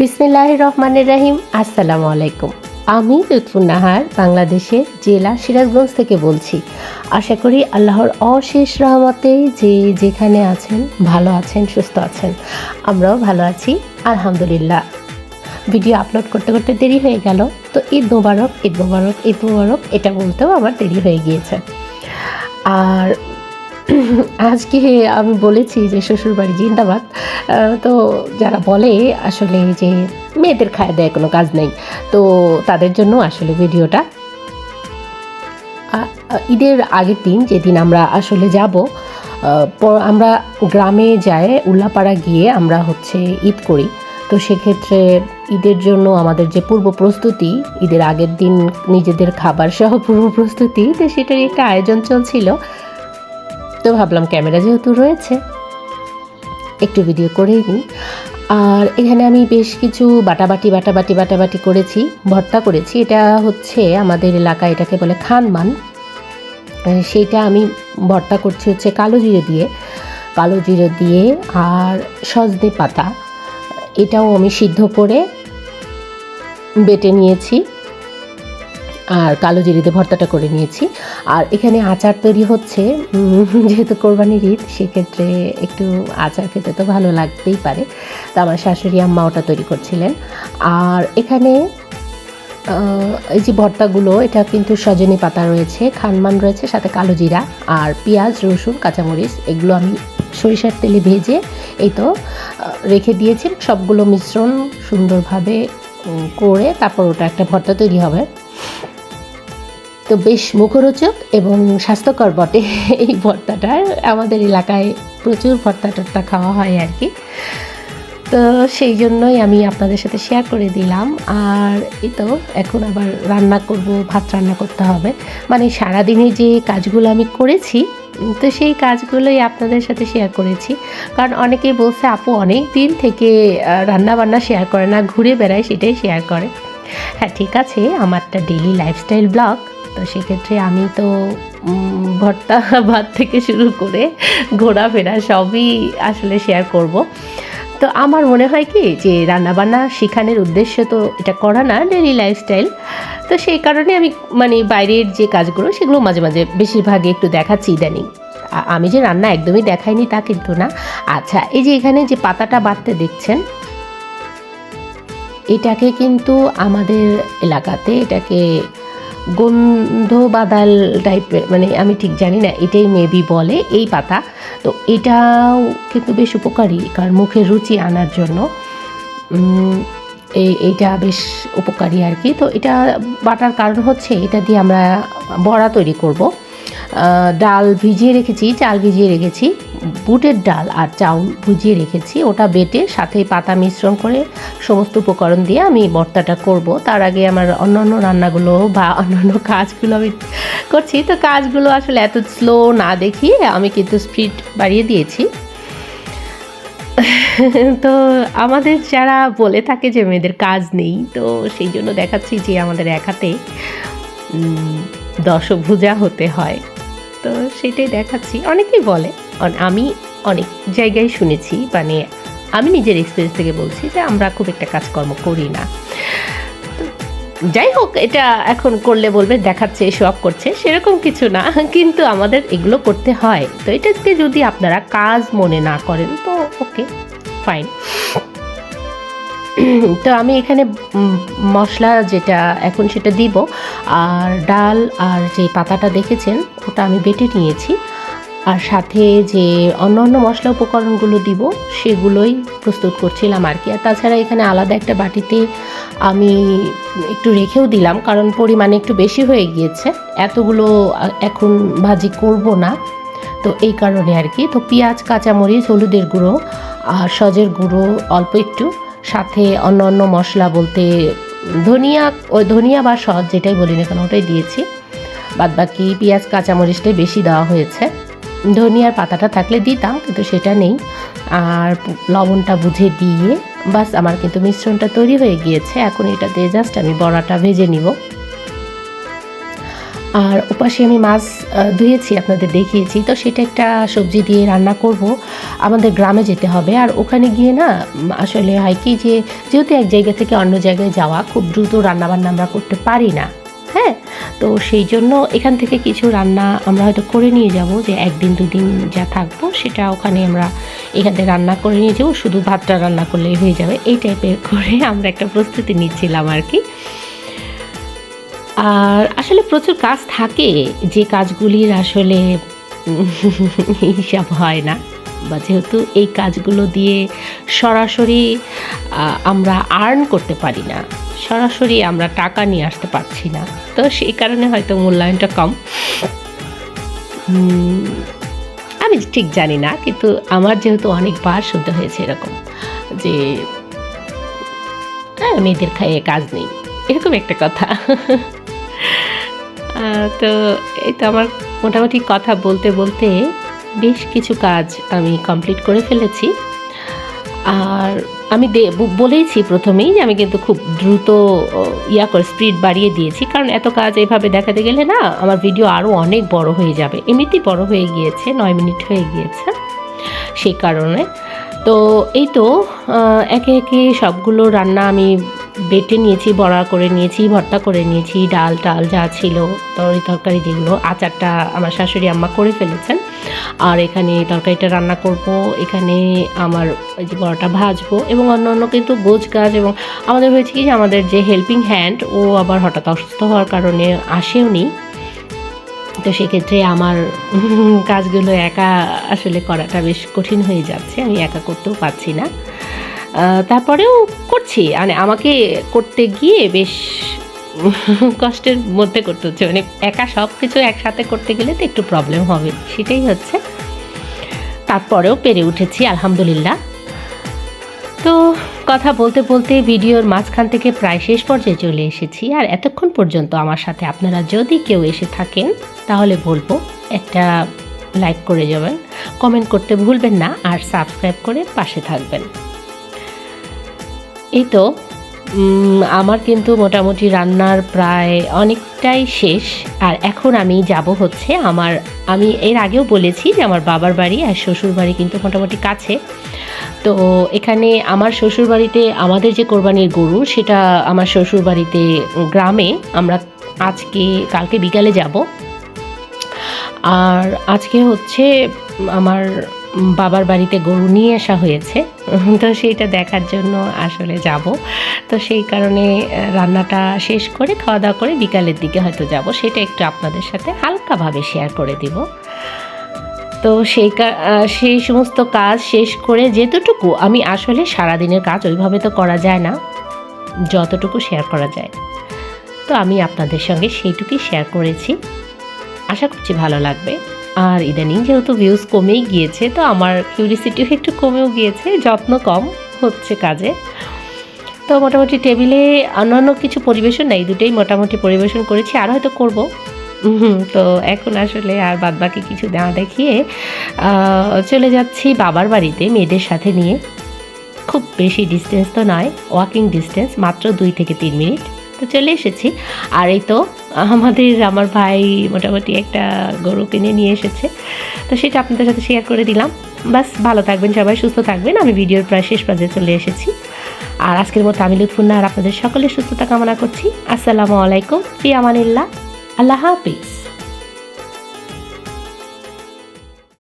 বিসমিল্লাহ রহমানের রাহিম আসসালামু আলাইকুম আমি লুৎফুন্নাহার বাংলাদেশের জেলা সিরাজগঞ্জ থেকে বলছি। আশা করি আল্লাহর অশেষ রহমতে যে যেখানে আছেন, ভালো আছেন, সুস্থ আছেন। আমরাও ভালো আছি, আলহামদুলিল্লাহ। ভিডিও আপলোড করতে করতে দেরি হয়ে গেল, তো ঈদ মোবারক ঈদ মোবারক ঈদ মোবারক, এটা বলতেও আমার দেরি হয়ে গিয়েছে। আর আজকে আমি বলেছি যে শ্বশুরবাড়ি জিন্দাবাদ। তো যারা বলে আসলে যে মেয়েদের খায় দেয় কোনো কাজ নেই, তো তাদের জন্য আসলে ভিডিওটা ঈদের আগের দিন যেদিন আমরা আসলে যাব আমরা গ্রামে যাই উল্লাপাড়া গিয়ে আমরা হচ্ছে ঈদ করি। তো সেক্ষেত্রে ঈদের জন্য আমাদের যে পূর্ব প্রস্তুতি, ঈদের আগের দিন নিজেদের খাবার সহ পূর্ব প্রস্তুতি, তো সেটার একটা আয়োজন চলছিল। তো ভাবলাম ক্যামেরা যেহেতু রয়েছে, একটু ভিডিও করেই নিই। আর এখানে আমি বেশ কিছু বাটাবাটি বাটাবাটি বাটাবাটি করেছি, ভর্তা করেছি। এটা হচ্ছে আমাদের এলাকায় এটাকে বলে খানমান। সেইটা আমি ভর্তা করছি হচ্ছে কালো জিরে দিয়ে। কালো জিরে দিয়ে আর সজনে পাতা। এটাও আমি সিদ্ধ করে বেটে নিয়েছি। আর কালো জিরিতে ভর্তাটা করে নিয়েছি। আর এখানে আচার তৈরি হচ্ছে। যেহেতু কোরবানির ঈদ, সেক্ষেত্রে একটু আচার খেতে তো ভালো লাগতেই পারে। তা আমার শাশুড়ি আম্মা ওটা তৈরি করছিলেন। আর এখানে এই যে ভর্তাগুলো, এটা কিন্তু সজনে পাতা রয়েছে, খানমান রয়েছে, সাথে কালো জিরা আর পেঁয়াজ, রসুন, কাঁচামরিচ, এগুলো আমি সরিষার তেলে ভেজে এই তো রেখে দিয়েছি। সবগুলো মিশ্রণ সুন্দরভাবে করে তারপর ওটা একটা ভর্তা তৈরি হবে। তো বেশ মুখরোচক এবং স্বাস্থ্যকর বটে এই ভর্তাটা। আমাদের এলাকায় প্রচুর ভর্তা টর্তা খাওয়া হয় আর কি। তো সেই জন্যই আমি আপনাদের সাথে শেয়ার করে দিলাম। আর এই তো এখন আবার রান্না করব, ভাত রান্না করতে হবে। মানে সারাদিনে যে কাজগুলো আমি করেছি, তো সেই কাজগুলোই আপনাদের সাথে শেয়ার করেছি। কারণ অনেকেই বলছে, আপু, অনেক দিন থেকে রান্না বান্না শেয়ার করে না, ঘুরে বেড়ায়, সেটাই শেয়ার করে। হ্যাঁ ঠিক আছে, আমারটা ডেলি লাইফস্টাইল ব্লগ তো সেক্ষেত্রে আমি তো ভর্তা ভাত থেকে শুরু করে ঘোরাফেরা সবই আসলে শেয়ার করব। তো আমার মনে হয় কি যে রান্নাবান্না শেখানোর উদ্দেশ্য তো এটা করা না ডেলি লাইফস্টাইল তো সেই কারণে আমি মানে বাইরের যে কাজগুলো সেগুলো মাঝে মাঝে বেশিরভাগই একটু দেখাচ্ছি ইদানিং। আমি যে রান্না একদমই দেখাইনি তা কিন্তু না। আচ্ছা এই যে এখানে যে পাতাটা বাড়তে দেখছেন, এটাকে কিন্তু আমাদের এলাকাতে এটাকে গন্ধ বাদাল টাইপের মানে আমি ঠিক জানি না, এটাই মেবি বলে এই পাতা। তো এটাও কিন্তু বেশ উপকারী কার মুখে রুচি আনার জন্য। এই এইটা বেশ উপকারী আর কি। তো এটা বাটার কারণ হচ্ছে, এটা দিয়ে আমরা বড়া তৈরি করব। ডাল ভিজিয়ে রেখেছি, চাল ভিজিয়ে রেখেছি, বুটের ডাল আর চাউল ভিজিয়ে রেখেছি। ওটা বেটে সাথে পাতা মিশ্রণ করে সমস্ত উপকরণ দিয়ে আমি ভর্তাটা করব। তার আগে আমার অন্যান্য রান্নাগুলো বা অন্যান্য কাজগুলো আমি করছি। তো কাজগুলো আসলে এত স্লো না দেখিয়ে আমি কিন্তু স্পিড বাড়িয়ে দিয়েছি। তো আমাদের যারা বলে থাকে যে মেয়েদের কাজ নেই, তো সেই জন্য দেখাচ্ছি যে আমাদের এক হাতে দশভুজা হতে হয়। তো সেটাই দেখাচ্ছি। অনেকেই বলে আমি অনেক জায়গায় শুনেছি মানে আমি নিজের এক্সপিরিয়েন্স থেকে বলছি যে আমরা খুব একটা কাজকর্ম করি না। যাই হোক, এটা এখন করলে বলবে, দেখাচ্ছে শখ করছে, সেরকম কিছু না, কিন্তু আমাদের এগুলো করতে হয়। তো এটাকে যদি আপনারা কাজ মনে না করেন, তো ওকে ফাইন তো আমি এখানে মশলা যেটা এখন সেটা দিব, আর ডাল আর যে পাতাটা দেখেছেন, ওটা আমি বেটে নিয়েছি। আর সাথে যে অন্য অন্য মশলা উপকরণগুলো দিব, সেগুলোই প্রস্তুত করছিলাম আর কি। আর তাছাড়া এখানে আলাদা একটা বাটিতে আমি একটু রেখেও দিলাম, কারণ পরিমাণে একটু বেশি হয়ে গিয়েছে। এতগুলো এখন ভাজি করব না, তো এই কারণে আর কি। তো পেঁয়াজ, কাঁচামরিচ, হলুদের গুঁড়ো আর সজের গুঁড়ো অল্প একটু। সাথে অন্য অন্য মশলা বলতে ধনিয়া, ওই ধনিয়া বা সস যেটাই বলি না কেন, ওটাই দিয়েছি। বাদ বাকি পেঁয়াজ, কাঁচামরিচটাই বেশি দেওয়া হয়েছে। ধনিয়ার পাতাটা থাকলে দিতাম, কিন্তু সেটা নেই। আর লবণটা বুঝে দিয়ে, বাস আমার কিন্তু মিশ্রণটা তৈরি হয়ে গিয়েছে। এখন এটাতে জাস্ট আমি বড়াটা ভেজে নিব। আর ওপাশে আমি মাছ ধুয়েছি, আপনাদের দেখিয়েছি। তো সেটা একটা সবজি দিয়ে রান্না করব। আমাদের গ্রামে যেতে হবে। আর ওখানে গিয়ে না আসলে হয় কি যে, যেহেতু এক জায়গা থেকে অন্য জায়গায় যাওয়া, খুব দ্রুত রান্নাবান্না আমরা করতে পারি না। হ্যাঁ? তো সেই জন্য এখান থেকে কিছু রান্না আমরা হয়তো করে নিয়ে যাব, যে একদিন, দুদিন যা থাকব, সেটা ওখানে আমরা এখান থেকে রান্না করে নিয়ে যাব। শুধু ভাতটা রান্না করলেই হয়ে যাবে। এই টাইপের করে আমরা একটা প্রস্তুতি নিচ্ছিলাম আর কি। আর আসলে প্রচুর কাজ থাকে যে কাজগুলির আসলে হিসাব হয় না। বা যেহেতু এই কাজগুলো দিয়ে সরাসরি আমরা আর্ন করতে পারি না সরাসরি আমরা টাকা নিয়ে আসতে পারছি না। তো সেই কারণে হয়তো মূল্যায়নটা কম। আমি ঠিক জানি না কিন্তু আমার যেহেতু অনেকবার শুনতে হয়েছে এরকম যে "হ্যাঁ, মেয়েদের খাইয়ে কাজ নেই এরকম একটা কথা। তো এই তো আমার মোটামুটি কথা বলতে বলতে বেশ কিছু কাজ আমি কমপ্লিট করে ফেলেছি। আর আমি বলেইছি প্রথমেই যে আমি কিন্তু খুব দ্রুত ইয়া করে স্পিড বাড়িয়ে দিয়েছি। কারণ এত কাজ এভাবে দেখাতে গেলে না আমার ভিডিও আরও অনেক বড় হয়ে যাবে। এমনিতেই বড় হয়ে গিয়েছে, নয় মিনিট হয়ে গিয়েছে সেই কারণে। তো এই তো একে একে সবগুলো রান্না আমি বেটে নিয়েছি, বড়া করে নিয়েছি, ভর্তা করে নিয়েছি, ডাল টাল যা ছিল, তরকারি তরকারি যেগুলো আচারটা আমার শাশুড়ি আম্মা করে ফেলেছেন। আর এখানে তরকারিটা রান্না করব, এখানে আমার ওই যে বড়াটা ভাজবো এবং অন্য অন্য কিন্তু গোছ গাছ এবং আমাদের হয়েছে কি আমাদের যে হেল্পিং হ্যান্ড ও আবার হঠাৎ অসুস্থ হওয়ার কারণে আসেও নি। তো সেক্ষেত্রে আমার কাজগুলো একা আসলে করাটা বেশ কঠিন হয়ে যাচ্ছে, আমি একা করতেও পারছি না। তারপরেও করছি। মানে আমাকে করতে গিয়ে বেশ কষ্টের মধ্যে করতে হচ্ছে। মানে একা সব কিছু একসাথে করতে গেলে তো একটু প্রবলেম হবে। সেটাই হচ্ছে। তারপরেও পেরে উঠেছি, আলহামদুলিল্লাহ। তো কথা বলতে বলতে ভিডিওর মাঝখান থেকে প্রায় শেষ পর্যায়ে চলে এসেছি। আর এতক্ষণ পর্যন্ত আমার সাথে আপনারা যদি কেউ এসে থাকেন, তাহলে বলব একটা লাইক করে যাবেন। কমেন্ট করতে ভুলবেন না আর সাবস্ক্রাইব করে পাশে থাকবেন। এই তো আমার কিন্তু মোটামুটি রান্নার প্রায় অনেকটাই শেষ। আর এখন আমি যাব হচ্ছে আমার, আমি এর আগেও বলেছি যে আমার বাবার বাড়ি আর শ্বশুর বাড়ি কিন্তু মোটামুটি কাছে। তো এখানে আমার শ্বশুর বাড়িতে আমাদের যে কোরবানির গরু, সেটা আমার শ্বশুর বাড়িতে গ্রামে আমরা আজকে, কালকে বিকালে যাব। আর আজকে হচ্ছে আমার বাবার বাড়িতে গরু নিয়ে আসা হয়েছে। তো সেইটা দেখার জন্য আসলে যাব। তো সেই কারণে রান্নাটা শেষ করে খাওয়া দাওয়া করে বিকালের দিকে হয়তো যাব। সেটা একটু আপনাদের সাথে হালকাভাবে শেয়ার করে দিব। তো সেই সেই সমস্ত কাজ শেষ করে যেতটুকু, আমি আসলে সারাদিনের কাজ ওইভাবে তো করা যায় না। যতটুকু শেয়ার করা যায়। তো আমি আপনাদের সঙ্গে সেইটুকুই শেয়ার করেছি। আশা করছি ভালো লাগবে। আর ইদানিং যেহেতু ভিউজ কমেই গিয়েছে, তো আমার কিউরিসিটিও একটু কমেও গিয়েছে, যত্ন কম হচ্ছে কাজে। তো মোটামুটি টেবিলে অন্যান্য কিছু পরিবেশন নেই, দুটোই মোটামুটি পরিবেশন করেছি, আর হয়তো করব। তো এখন আসলে আর বাদবাকি কিছু দেওয়া দেখিয়ে চলে যাচ্ছি বাবার বাড়িতে মেয়েদের সাথে নিয়ে। খুব বেশি ডিস্টেন্স তো নয় ওয়াকিং ডিস্টেন্স মাত্র দুই থেকে তিন মিনিট তো চলে এসেছি। আর এই তো আমাদের, আমার ভাই মোটামুটি একটা গরু কিনে নিয়ে এসেছে। তো সেটা আপনাদের সাথে শেয়ার করে দিলাম। বাস, ভালো থাকবেন সবাই, সুস্থ থাকবেন। আমি ভিডিওর প্রায় শেষ পর্যায়ে চলে এসেছি। আর আজকের মতো আমি লুৎফুন্না আর আপনাদের সকলের সুস্থতা কামনা করছি। আসসালামু আলাইকুম, ফি আমানিল্লাহ। আল্লাহ হাফিজ।